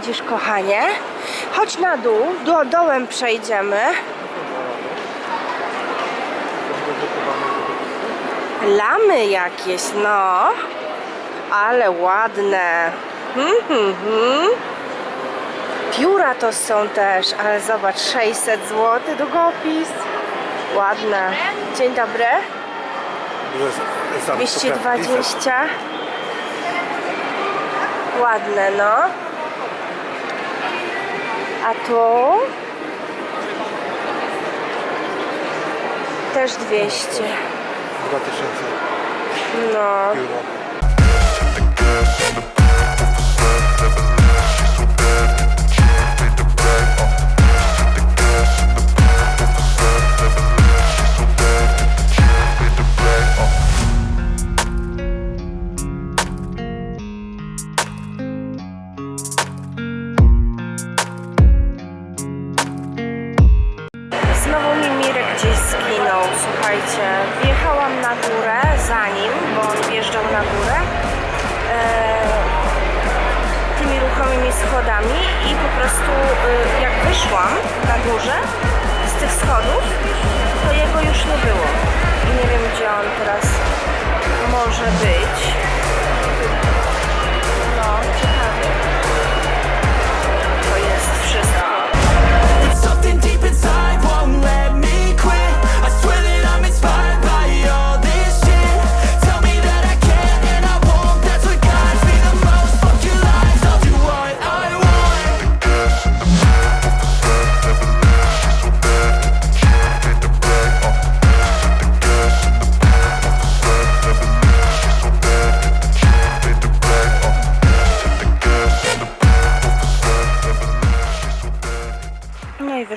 chodzisz, kochanie? Chodź na dół, do, dołem przejdziemy. Lamy jakieś, no. Ale ładne. Hmm, hmm, hmm. Pióra to są też, ale zobacz, 600 zł długopis. Ładne. Dzień dobry. 220 Ładne, no. A tu? Też 200 2000 No. euro. Może być.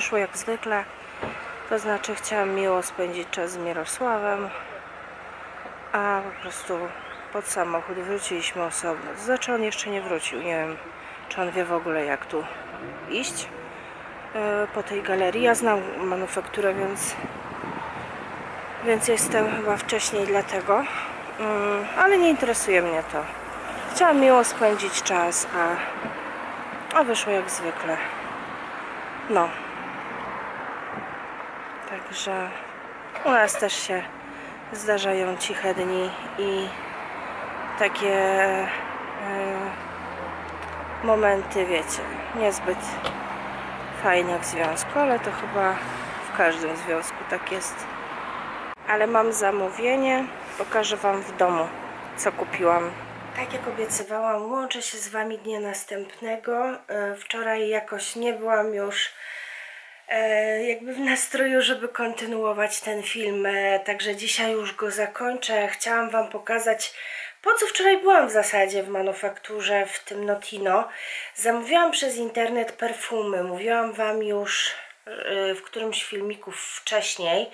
Wyszło jak zwykle. To znaczy chciałam miło spędzić czas z Mirosławem, a po prostu pod samochód wróciliśmy osobno. Znaczy on jeszcze nie wrócił, nie wiem czy on wie w ogóle jak tu iść e, po tej galerii. Ja znam manufakturę, więc więc jestem chyba wcześniej dlatego, Mm, ale nie interesuje mnie to. Chciałam miło spędzić czas, a, a wyszło jak zwykle. No. Także u nas też się zdarzają ciche dni i takie e, momenty, wiecie, niezbyt fajne w związku, ale to chyba w każdym związku tak jest. Ale mam zamówienie, pokażę Wam w domu, co kupiłam. Tak jak obiecywałam, łączę się z Wami dnia następnego. E, Wczoraj jakoś nie byłam już jakby w nastroju, żeby kontynuować ten film, e, także dzisiaj już go zakończę. Chciałam Wam pokazać, po co wczoraj byłam w zasadzie w manufakturze w tym Notino. Zamówiłam przez internet perfumy. Mówiłam Wam już e, w którymś filmiku wcześniej,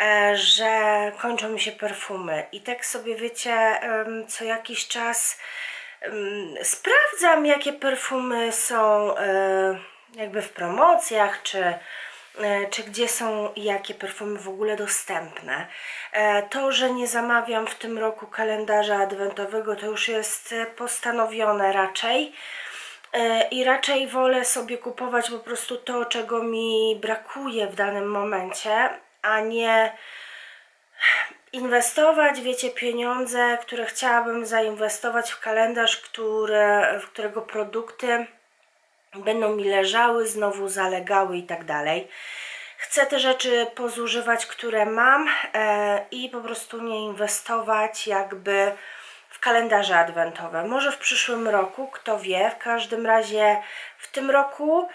e, że kończą mi się perfumy. I tak sobie wiecie, co jakiś czas sprawdzam, jakie perfumy są e, jakby w promocjach, czy, e, czy gdzie są jakie perfumy w ogóle dostępne. E, To, że nie zamawiam w tym roku kalendarza adwentowego, to już jest e, postanowione raczej. I raczej wolę sobie kupować po prostu to, czego mi brakuje w danym momencie, a nie inwestować, wiecie, pieniądze, które chciałabym zainwestować w kalendarz, które, w którego produkty będą mi leżały, znowu zalegały i tak dalej. Chcę te rzeczy pozużywać, które mam e, i po prostu nie inwestować jakby w kalendarze adwentowe. Może w przyszłym roku, kto wie. W każdym razie w tym roku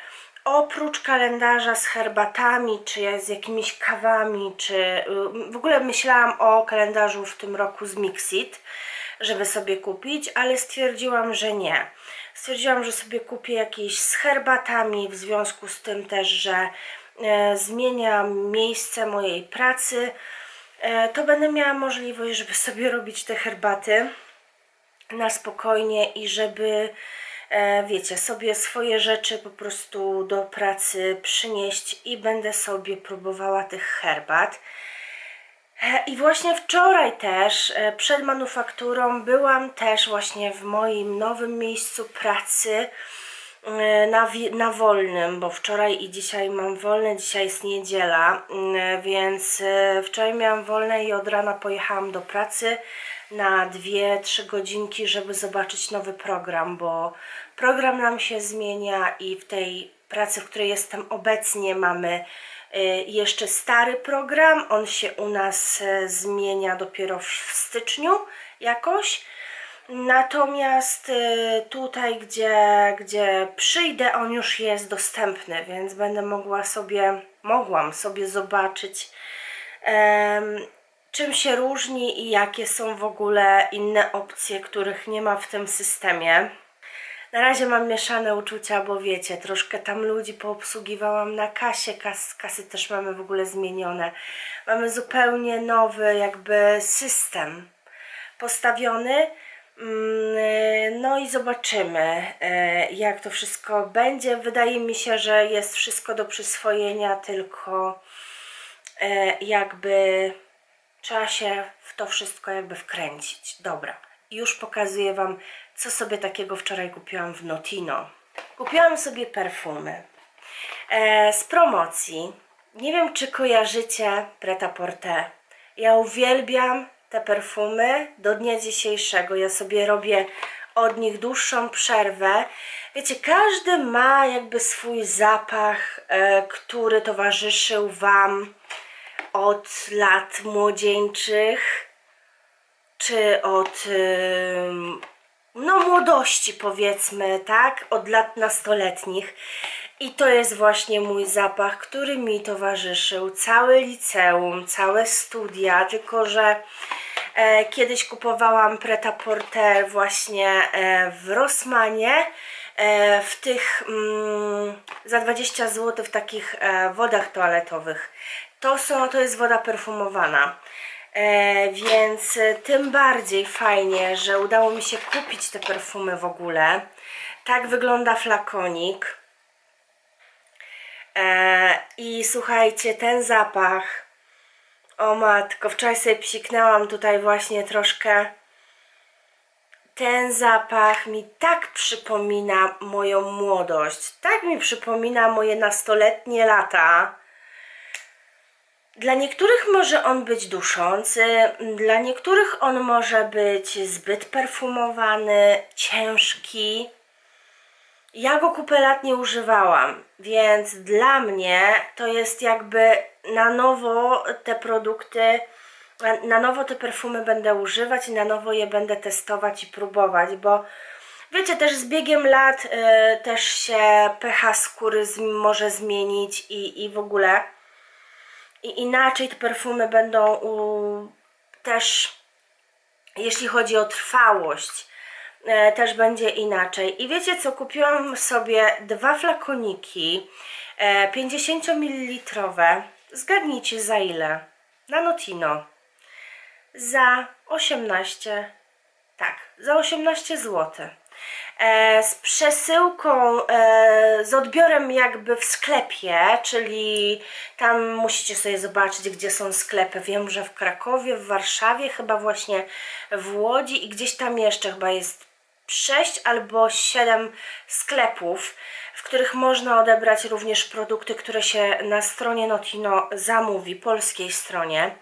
oprócz kalendarza z herbatami, czy z jakimiś kawami, czy y, w ogóle myślałam o kalendarzu w tym roku z Mixit, żeby sobie kupić, ale stwierdziłam, że nie. Stwierdziłam, że sobie kupię jakiś z herbatami, w związku z tym też, że e, zmieniam miejsce mojej pracy, e, to będę miała możliwość, żeby sobie robić te herbaty na spokojnie i żeby, e, wiecie, sobie swoje rzeczy po prostu do pracy przynieść i będę sobie próbowała tych herbat. E, I właśnie wczoraj też, e, przed manufakturą, byłam też właśnie w moim nowym miejscu pracy e, na, na wolnym, bo wczoraj i dzisiaj mam wolne, dzisiaj jest niedziela, mm, więc wczoraj miałam wolne i od rana pojechałam do pracy na 2-3 godzinki, żeby zobaczyć nowy program, bo program nam się zmienia i w tej pracy, w której jestem obecnie mamy jeszcze stary program, on się u nas e, zmienia dopiero w styczniu jakoś. Natomiast y, tutaj, gdzie, gdzie przyjdę, on już jest dostępny, więc będę mogła sobie, mogłam sobie zobaczyć, em, czym się różni i jakie są w ogóle inne opcje, których nie ma w tym systemie. Na razie mam mieszane uczucia, bo wiecie, troszkę tam ludzi poobsługiwałam na kasie, Kas, kasy też mamy w ogóle zmienione. Mamy zupełnie nowy jakby system postawiony. Mm, No i zobaczymy, e, jak to wszystko będzie. Wydaje mi się, że jest wszystko do przyswojenia, tylko e, jakby trzeba się w to wszystko jakby wkręcić. Dobra, już pokazuję Wam, co sobie takiego wczoraj kupiłam w Notino. Kupiłam sobie perfumy e, z promocji. Nie wiem, czy kojarzycie Pret-a-Porter. Ja uwielbiam te perfumy do dnia dzisiejszego. Ja sobie robię od nich dłuższą przerwę. Wiecie, każdy ma jakby swój zapach, e, który towarzyszył Wam od lat młodzieńczych, czy od no młodości powiedzmy, tak, od lat nastoletnich. I to jest właśnie mój zapach, który mi towarzyszył całe liceum, całe studia, tylko że e, kiedyś kupowałam Pret-a-Porter właśnie e, w Rossmanie, e, w tych mm, za 20 zł w takich e, wodach toaletowych. To, są, to jest woda perfumowana. E, więc e, tym bardziej fajnie, że udało mi się kupić te perfumy w ogóle. Tak wygląda flakonik. E, I słuchajcie, ten zapach. O matko, wczoraj sobie psiknęłam tutaj właśnie troszkę ten zapach mi tak przypomina moją młodość, tak mi przypomina moje nastoletnie lata. Dla niektórych może on być duszący, dla niektórych on może być zbyt perfumowany, ciężki. Ja go kupę lat nie używałam, więc dla mnie to jest jakby na nowo te produkty, na- nowo te perfumy będę używać i na nowo je będę testować i próbować, bo wiecie, też z biegiem lat y, też się pH skóry z, może zmienić i, i w ogóle. I inaczej te perfumy będą u, też, jeśli chodzi o trwałość, e, też będzie inaczej. I wiecie co, kupiłam sobie dwa flakoniki e, 50 ml. Zgadnijcie za ile? Na Notino. Za 18, tak, za 18 zł. E, z przesyłką, e, z odbiorem jakby w sklepie, czyli tam musicie sobie zobaczyć, gdzie są sklepy. Wiem, że w Krakowie, w Warszawie, chyba właśnie w Łodzi i gdzieś tam jeszcze chyba jest 6 albo 7 sklepów, w których można odebrać również produkty, które się na stronie Notino zamówi, polskiej stronie.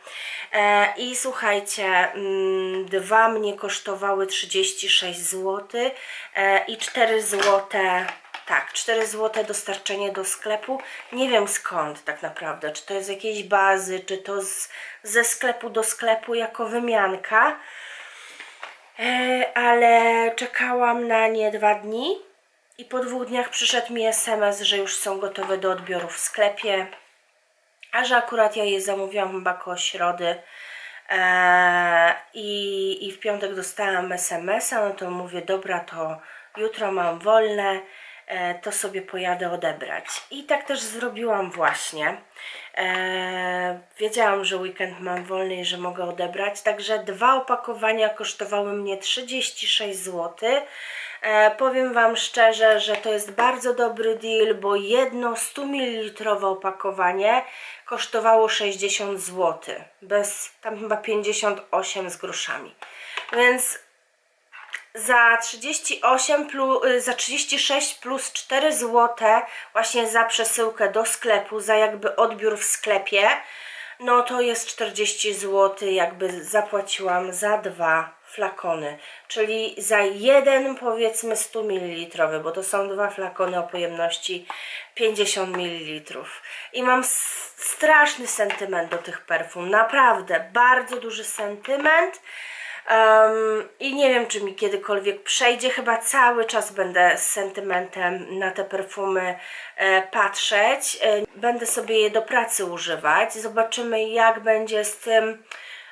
E, I słuchajcie, mm, dwa mnie kosztowały 36 zł e, i 4 zł. Tak, 4 zł dostarczenie do sklepu. Nie wiem skąd tak naprawdę, czy to jest z jakiejś bazy, czy to z, ze sklepu do sklepu jako wymianka. E, ale czekałam na nie dwa dni i po dwóch dniach przyszedł mi SMS, że już są gotowe do odbioru w sklepie, a że akurat ja je zamówiłam chyba koło środy e, i, i w piątek dostałam SMS-a, no to mówię, dobra, to jutro mam wolne, e, to sobie pojadę odebrać. I tak też zrobiłam właśnie. E, wiedziałam, że weekend mam wolny i że mogę odebrać, także dwa opakowania kosztowały mnie 36 zł. E, powiem Wam szczerze, że to jest bardzo dobry deal, bo jedno 100 ml opakowanie kosztowało 60 zł, bez tam chyba 58 z groszami. Więc za 38 plus, za 36 plus 4 zł właśnie za przesyłkę do sklepu, za jakby odbiór w sklepie, no to jest 40 zł jakby zapłaciłam za dwa flakony, czyli za jeden powiedzmy 100 ml, bo to są dwa flakony o pojemności 50 ml. I mam straszny sentyment do tych perfum, naprawdę bardzo duży sentyment. Um, I nie wiem, czy mi kiedykolwiek przejdzie. Chyba cały czas będę z sentymentem na te perfumy e, patrzeć. E, będę sobie je do pracy używać. Zobaczymy, jak będzie z tym.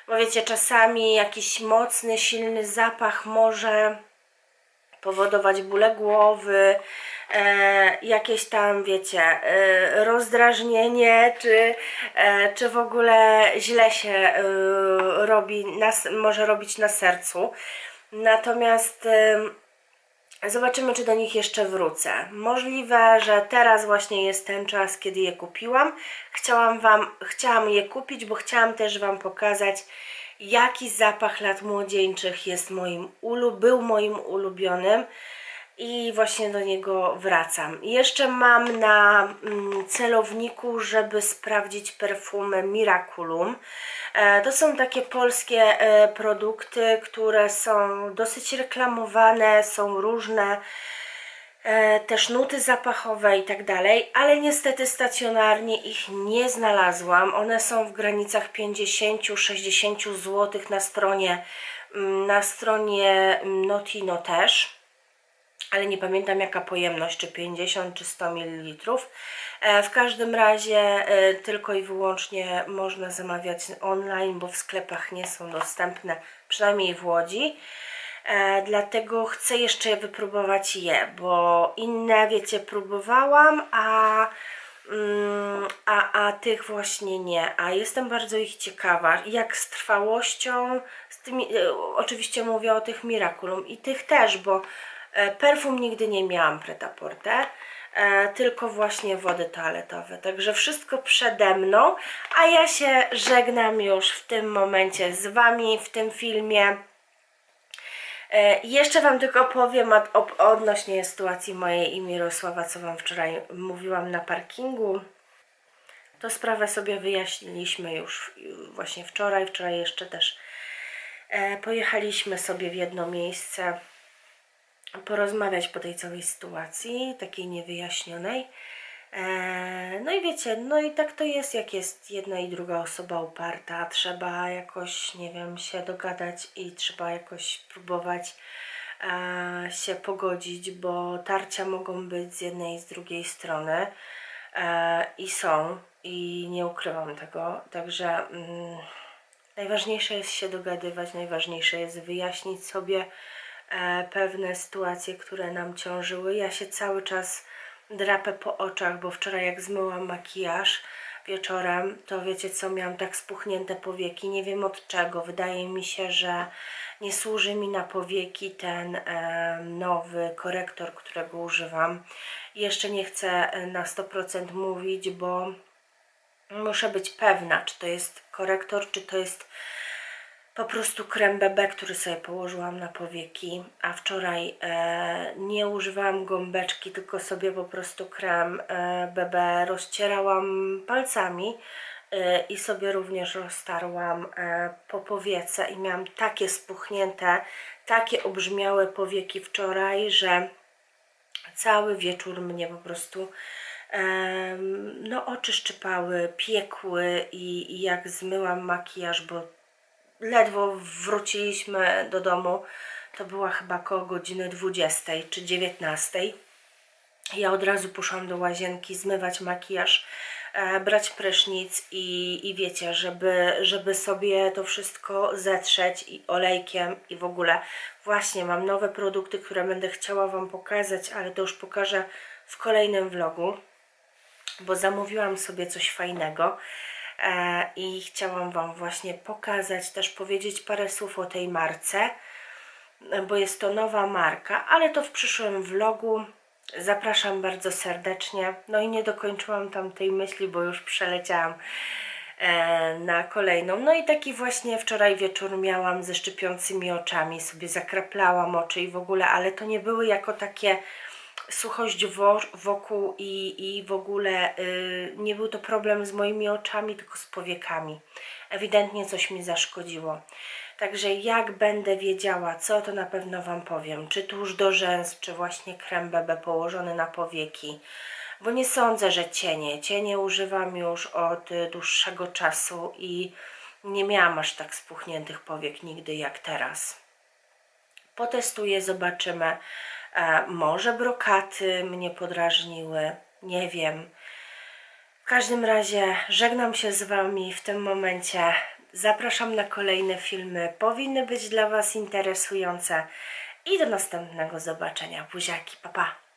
Bo wiecie, czasami jakiś mocny, silny zapach może powodować bóle głowy, e, jakieś tam, wiecie, e, rozdrażnienie, czy, e, czy w ogóle źle się e, robi, na, może robić na sercu. Natomiast em, Zobaczymy, czy do nich jeszcze wrócę. Możliwe, że teraz właśnie jest ten czas, kiedy je kupiłam. Chciałam wam, chciałam je kupić, bo chciałam też Wam pokazać, jaki zapach lat młodzieńczych jest moim ulu, był moim ulubionym i właśnie do niego wracam. Jeszcze mam na mm, celowniku, żeby sprawdzić perfumy Miraculum. E, To są takie polskie e, produkty, które są dosyć reklamowane, są różne też nuty zapachowe i tak dalej, ale niestety stacjonarnie ich nie znalazłam. One są w granicach 50-60 zł na stronie, mm, na stronie mm, Notino też ale nie pamiętam jaka pojemność, czy 50 czy 100 ml. E, W każdym razie e, tylko i wyłącznie można zamawiać online, bo w sklepach nie są dostępne, przynajmniej w Łodzi. E, dlatego chcę jeszcze wypróbować je, bo inne, wiecie, próbowałam, a, mm, a, a tych właśnie nie. A jestem bardzo ich ciekawa, jak z trwałością, z tymi, e, oczywiście mówię o tych Miraculum i tych też, bo e, perfum nigdy nie miałam pret-à-porter, e, tylko właśnie wody toaletowe. Także wszystko przede mną, a ja się żegnam już w tym momencie z Wami, w tym filmie. E, jeszcze Wam tylko powiem odnośnie sytuacji mojej i Mirosława, co Wam wczoraj mówiłam na parkingu. To sprawę sobie wyjaśniliśmy już właśnie wczoraj. Wczoraj jeszcze też e, pojechaliśmy sobie w jedno miejsce porozmawiać po tej całej sytuacji, takiej niewyjaśnionej. E, no i wiecie, no i tak to jest, jak jest jedna i druga osoba uparta. Trzeba jakoś, nie wiem, się dogadać i trzeba jakoś próbować e, się pogodzić, bo tarcia mogą być z jednej i z drugiej strony e, i są i nie ukrywam tego. Także mm, najważniejsze jest się dogadywać, najważniejsze jest wyjaśnić sobie pewne sytuacje, które nam ciążyły. Ja się cały czas drapę po oczach, bo wczoraj jak zmyłam makijaż wieczorem, to wiecie co, miałam tak spuchnięte powieki, nie wiem od czego. Wydaje mi się, że nie służy mi na powieki ten e, nowy korektor, którego używam. Jeszcze nie chcę e, na 100% mówić, bo muszę być pewna, czy to jest korektor, czy to jest po prostu krem BB, który sobie położyłam na powieki, a wczoraj e, nie używałam gąbeczki, tylko sobie po prostu krem e, BB rozcierałam palcami e, i sobie również roztarłam e, po powiece. I miałam takie spuchnięte, takie obrzmiałe powieki wczoraj, że cały wieczór mnie po prostu em, no oczy szczypały, piekły i, i jak zmyłam makijaż, bo ledwo wróciliśmy do domu, to była chyba koło godziny 20 czy 19. Ja od razu poszłam do łazienki zmywać makijaż, e, brać prysznic i, i wiecie, żeby, żeby sobie to wszystko zetrzeć i olejkiem i w ogóle. Właśnie mam nowe produkty, które będę chciała Wam pokazać, ale to już pokażę w kolejnym vlogu bo zamówiłam sobie coś fajnego i chciałam Wam właśnie pokazać, też powiedzieć parę słów o tej marce, e, bo jest to nowa marka, ale to w przyszłym vlogu. Zapraszam bardzo serdecznie. No i nie dokończyłam tam tej myśli, bo już przeleciałam e, na kolejną. No i taki właśnie wczoraj wieczór miałam ze szczypiącymi oczami, sobie zakraplałam oczy i w ogóle, ale to nie były jako takie suchość wo- wokół i, i w ogóle y, nie był to problem z moimi oczami, tylko z powiekami. Ewidentnie coś mi zaszkodziło. Także jak będę wiedziała, co to na pewno Wam powiem. Czy tuż do rzęs, czy właśnie krem BB położony na powieki. Bo nie sądzę, że cienie. Cienie używam już od dłuższego czasu i nie miałam aż tak spuchniętych powiek nigdy jak teraz potestuję, zobaczymy. E, może brokaty mnie podrażniły, nie wiem. W każdym razie żegnam się z Wami w tym momencie. Zapraszam na kolejne filmy. Powinny być dla Was interesujące. I do następnego zobaczenia. Buziaki, pa pa.